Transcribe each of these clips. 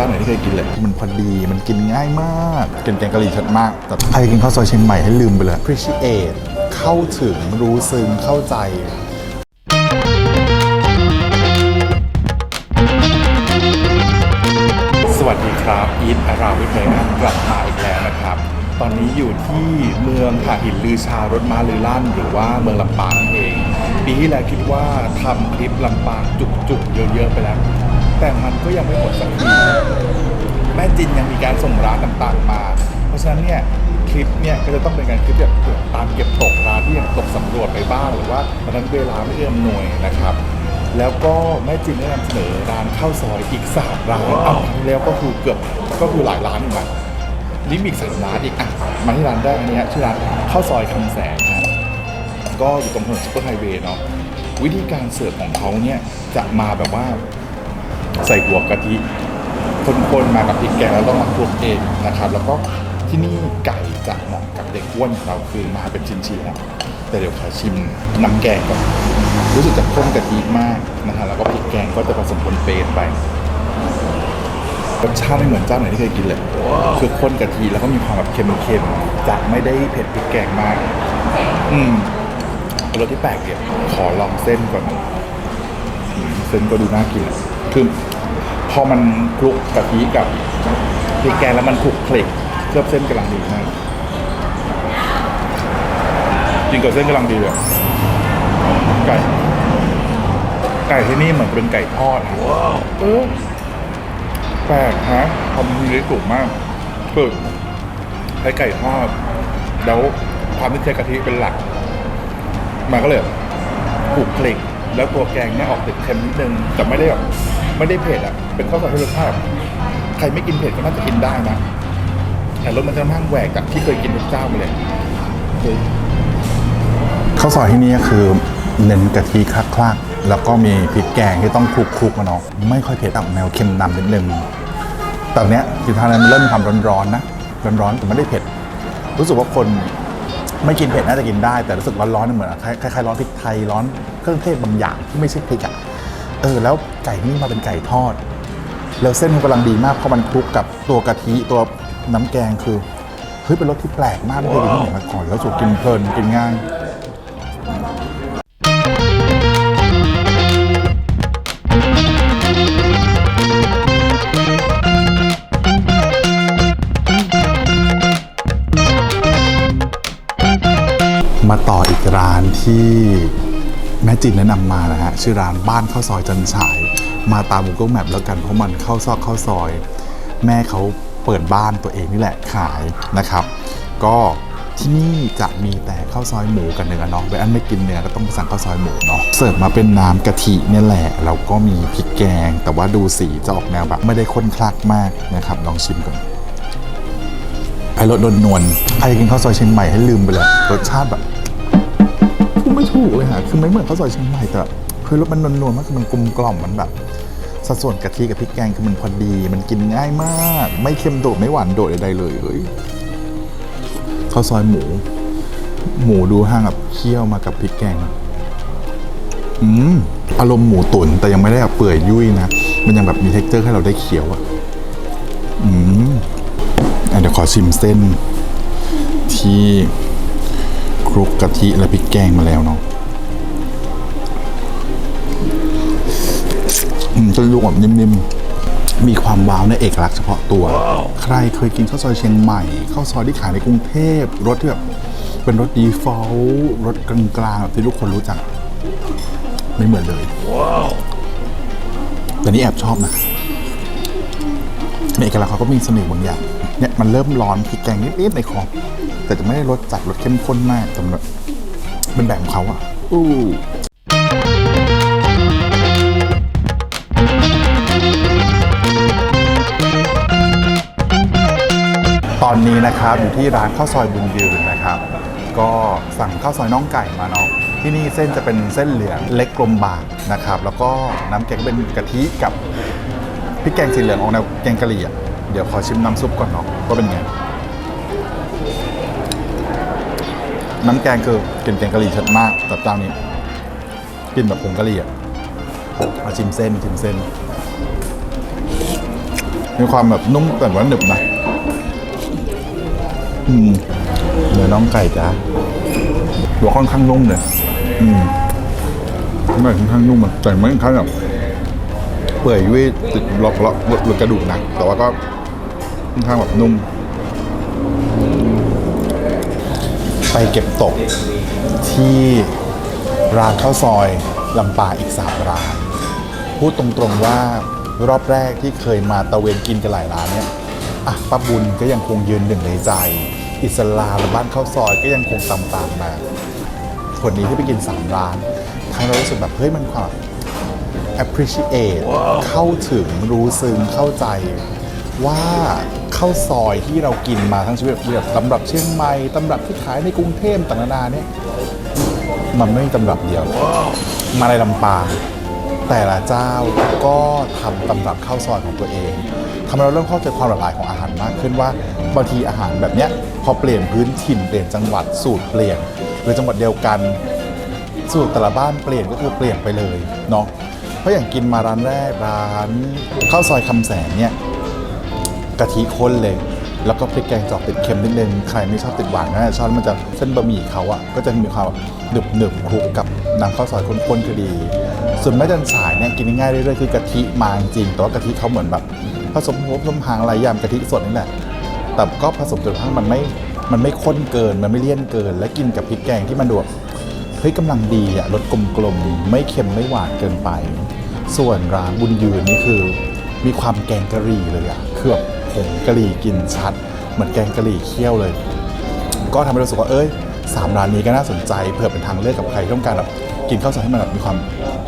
าติไม่เหมือนเจ้าไหนที่เคยกินเลย มันพอดีมันกินง่ายมากกินแกงกะหรี่ชัดมาก แต่ใครกินข้าวซอยเชียงใหม่ให้ลืมไปเลย appreciate เข้าถึงรู้ซึ้งเข้าใจสวัสดีครับ อีทอาราวิทย์เลยนะกลับมาอีกแล้วนะครับ ตอนนี้อยู่ที่เมืองผาหินลือชารถม้าลือลั่น หรือว่าเมืองลำปางนั่นเอง ปีที่แล้วคิดว่าทำคลิปลำปางจุกๆเยอะๆไปแล้ว แต่มันก็ยังไม่หมดสักทีแม่จินยังมีการส่งร้านต่างๆมา เพราะฉะนั้นเนี่ยคลิปเนี่ยก็จะต้องเป็นการคลิปแบบตามเก็บตกร้านที่ยังตกสำรวจไปบ้างหรือว่าตอนนั้นเวลาไม่เอื้อมหน่วยนะครับ แล้วก็แม่จินได้นำเสนอร้านข้าวซอยอีกสามร้านเอาแล้วก็คือเกือบก็คือหลายร้านอยู่นะนี่มีอีกสามร้านอีกอะมาที่ร้านแรกอันนี้ชื่อร้านข้าวซอยคำแสงฮะก็อยู่ตรงถนนซุปเปอร์ไฮเวย์เนาะวิธีการเสิร์ฟของเขาเนี่ยจะมาแบบว่า ใส่หัวกะทิคนๆมากับพริกแกงแล้วต้องมาคลุกเองนะครับ แล้วก็ที่นี่ไก่จะเหมาะกับเด็กอ้วนของเราคือมาเป็นชิ้นๆนะแต่เดี๋ยวขอชิมน้ำแกงก่อนรู้สึกจะข้นกะทิมากนะฮะแล้วก็พริกแกงก็จะผสมปนเปนไปรสชาติไม่เหมือนเจ้าไหนที่เคยกินเลย คือข้นกะทิแล้วก็มีความแบบเค็มๆจะไม่ได้เผ็ดพริกแกงมาก อืมรสที่แปลกเดียวขอลองเส้นก่อนเส้นก็ดูน่ากิน คือพอมันคลุกกะทิกับพริกแกงแล้วมันคลุกเคล็กเคลือบเส้นกำลังดีมากจริงกับเส้นกำลังดีเลยไก่ไก่ที่นี่เหมือนเป็นไก่ทอดฮะเออแปลกฮะทำดีได้ถูกมากคือใช้ไก่ทอดแล้วความที่ใช้กะทิเป็นหลักมันก็เลยแบบขลุกคลิก แล้วตัวแกงเนี่ยออกติดเค็มนิดนึงแต่ไม่ได้แบบ ไม่ได้เผ็ดอะ เป็นข้าวซอยที่รสชาติใครไม่กินเผ็ดก็น่าจะกินได้นะ แต่รสมันจะค่งแหวกจากที่เคยกินทุกเจ้าไปเลยข้าวซอยที่นี่คือเน้นกะทิคลักๆ แล้วก็มีพริกแกงที่ต้องคลุกๆมาเนาะไม่ค่อยเผ็ดออกแนวเค็มนำนิดนึงแต่เนี้ยคือทานแล้วมันเริ่มมีความร้อนๆนะร้อนๆแต่ไม่ได้เผ็ด รู้สึกว่าคนไม่กินเผ็ดน่าจะกินได้แต่รู้สึกร้อนๆเนี่ยเหมือนคล้ายๆร้อนพริกไทยร้อนเครื่องเทศบางอย่างที่ไม่ใช่พริกอะ เออแล้วไก่นี่มาเป็นไก่ทอด แล้วเส้นมันกำลังดีมากเพราะมันคลุกกับตัวกะทิตัวน้ำแกงคือเฮ้ยเป็นรสที่แปลกมากไม่เคยกินที่ไหนมาก่อนแล้วสุกกินเพลินกินง่ายมาต่ออีกร้านที่ แม่จินแนะนำมานะฮะชื่อร้านบ้านข้าวซอยจันฉาย มาตาม Google Map แล้วกันเพราะมันเข้าซอกเข้าซอย แม่เขาเปิดบ้านตัวเองนี่แหละขายนะครับ ก็ที่นี่จะมีแต่ข้าวซอยหมูกับเนื้อเนาะไว้อันไม่กินเนื้อก็ต้องไปสั่งข้าวซอยหมูเนาะเสิร์ฟมาเป็นน้ำกะทิเนี่ยแหละแล้วก็มีพริกแกง แต่ว่าดูสีจะออกแนวแบบไม่ได้ข้นคลักมากนะครับลองชิมก่อนไพรสโดนนวลใครกินข้าวซอยเชียงใหม่ให้ลืมไปเลยรสชาติแบบพูด ไม่ถูกเลยฮะคือไม่เหมือนข้าวซอยเชียงใหม่แต่คือรสมันนวลๆมากคือมันกลมกล่อมมันแบบสัดส่วนกะทิกับพริกแกงคือมันพอดี มันกินง่ายมาก ไม่เค็มโดดไม่หวานโดดใดๆเลยเฮ้ยข้าวซอยหมู หมูดูห้างแบบเคี่ยวมากับพริกแกงอืมอารมณ์หมูตุ๋นแต่ยังไม่ได้แบบเปื่อยยุ่ยนะมันยังแบบมีเท็กเจอร์ให้เราได้เคี้ยวอะอืมอเดี๋ยวขอชิมเส้นที่ กกะทิและพริกแกงมาแล้วเนาะอืมจะลูกแบบนิ่มๆ มีความว้าวในเอกลักษณ์เฉพาะตัว ใครเคยกินข้าวซอยเชียงใหม่ ข้าวซอยที่ขายในกรุงเทพ รสที่แบบเป็นรสดีฟอลต์รสกลางๆแบบที่ทุกคนรู้จัก ไม่เหมือนเลย แต่นี่แอบชอบนะในเอกลักษณ์เขาก็มีเสน่ห์บางอย่าง เนี่ยมันเริ่มร้อนพริกแกงนิดๆในคอ แต่จะไม่ได้รสจัดรสเข้มข้นมากแต่มันแบบเป็นแบบของเขาอะอู้ตอนนี้นะครับอยู่ที่ร้านข้าวซอยบุญยืนนะครับ ก็สั่งข้าวซอยน้องไก่มาเนาะที่นี่เส้นจะเป็นเส้นเหลืองเล็กกลมบางนะครับ แล้วก็น้ำแกงเป็นกะทิกับพริกแกงสีเหลืองออกแนวแกงกะหรี่อะเดี๋ยวขอชิมน้ำซุปก่อนเนาะว่าเป็นไง น้ำแกงคือกลิ่นแกงกะหรี่ชัดมากแต่เจ้านี้กลิ่นแบบผงกะหรี่อะมาชิมเส้นชิมเส้น มีความแบบนุ่มแต่ว่าหนึบนะอืมเนื้อน้องไก่จ้าหัวค่อนข้างนุ่มเลยอืมไม่ค่อนข้างนุ่มอะแต่ไม่ค่อนข้างแบบเปื่อยยุ่ยติดล็อกล็อกหรือกระดูกนะแต่ว่าก็ค่อนข้างแบบนุ่ม ไปเก็บตกที่ร้านข้าวซอยลำปาอีกสามร้าน พูดตรงๆว่ารอบแรกที่เคยมาตะเวนกินกันหลายร้านเนี่ยอะป้าบุญก็ยังคงยืนหนึ่งในใจ อิสลามและบ้านข้าวซอยก็ยังคงตามตามๆมาคนนี้ที่ไปกินสามร้านทางเรารู้สึกแบบเฮ้ยมันความ appreciate เข้าถึงรู้ซึ้งเข้าใจ ว่าข้าวซอยที่เรากินมาทั้งชีวิตแบบตำรับเชียงใหม่ตำรับที่ขายในกรุงเทพต่างๆนาเนี่ยมันไม่มีตำรับเดียว มาในลำปางแต่ละเจ้าก็ทำตำรับข้าวซอยของตัวเองทำให้เราเริ่มเข้าใจความหลากหลายของอาหารมากขึ้นว่าบางทีอาหารแบบเนี้ยพอเปลี่ยนพื้นถิ่นเปลี่ยนจังหวัดสูตรเปลี่ยนหรือจังหวัดเดียวกัน สูตรแต่ละบ้านเปลี่ยนก็คือเปลี่ยนไปเลยเนาะเพราะอย่างกินมาร้านแรกร้านข้าวซอยคำแสนเนี่ย กะทิข้นเลย แล้วก็พริกแกงจอกติดเค็มนิดนึง ใครไม่ชอบติดหวานนะชอบมันจะเส้นบะหมี่เขาอะก็จะมีความหนึบหนึบๆคลุกกับน้ำข้าวซอยข้นๆคือดี ส่วนแม่จันสายเนี่ยกินง่ายๆเรื่อยๆคือกะทิมาจริงแต่ว่ากะทิเขาเหมือนแบบผสมหัวผสมหางอะไรยำกะทิสดนี่แหละแต่ก็ผสมจนกระทั่งมันไม่มันไม่ข้นเกินมันไม่เลี่ยนเกิน และกินกับพริกแกงที่มันดูเฮ้ยกำลังดีอะรสกลมๆไม่เค็มไม่หวานเกินไป ส่วนร้านบุญยืนนี่คือ มีความแกงกะหรี่เลยอะ คือแบบผงกะหรี่กินชัด เหมือนแกงกะหรี่เคี่ยวเลย ก็ทำให้รู้สึกว่าเอ้ยสามร้านนี้ก็น่าสนใจเผื่อเป็นทางเลือกกับใครที่ต้องการแบบกินข้าวซอยให้มันแบบมีความ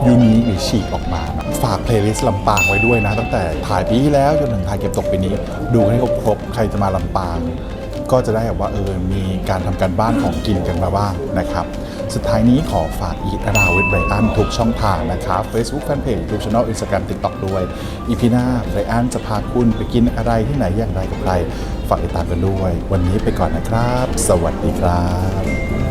ยูนิคหรือฉีกออกมานะฝากเพลย์ลิสต์ลำปางไว้ด้วยนะ ตั้งแต่ถ่ายปีที่แล้วจนถึงถ่ายเก็บตกปีนี้ ดูให้ครบใครจะมาลำปาง ก็จะได้แบบว่าเออมีการทำการบ้านของกินกันมาบ้างนะครับ สุดท้ายนี้ขอฝากอีทอาราวิทไบรอันทุกช่องทางนะครับ Facebook Fanpage YouTube Channel Instagram TikTok ด้วยอีพีหน้าไบรอันจะพาคุณไปกินอะไรที่ไหนอย่างไรกับใครฝากติดตามกันด้วย วันนี้ไปก่อนนะครับ สวัสดีครับ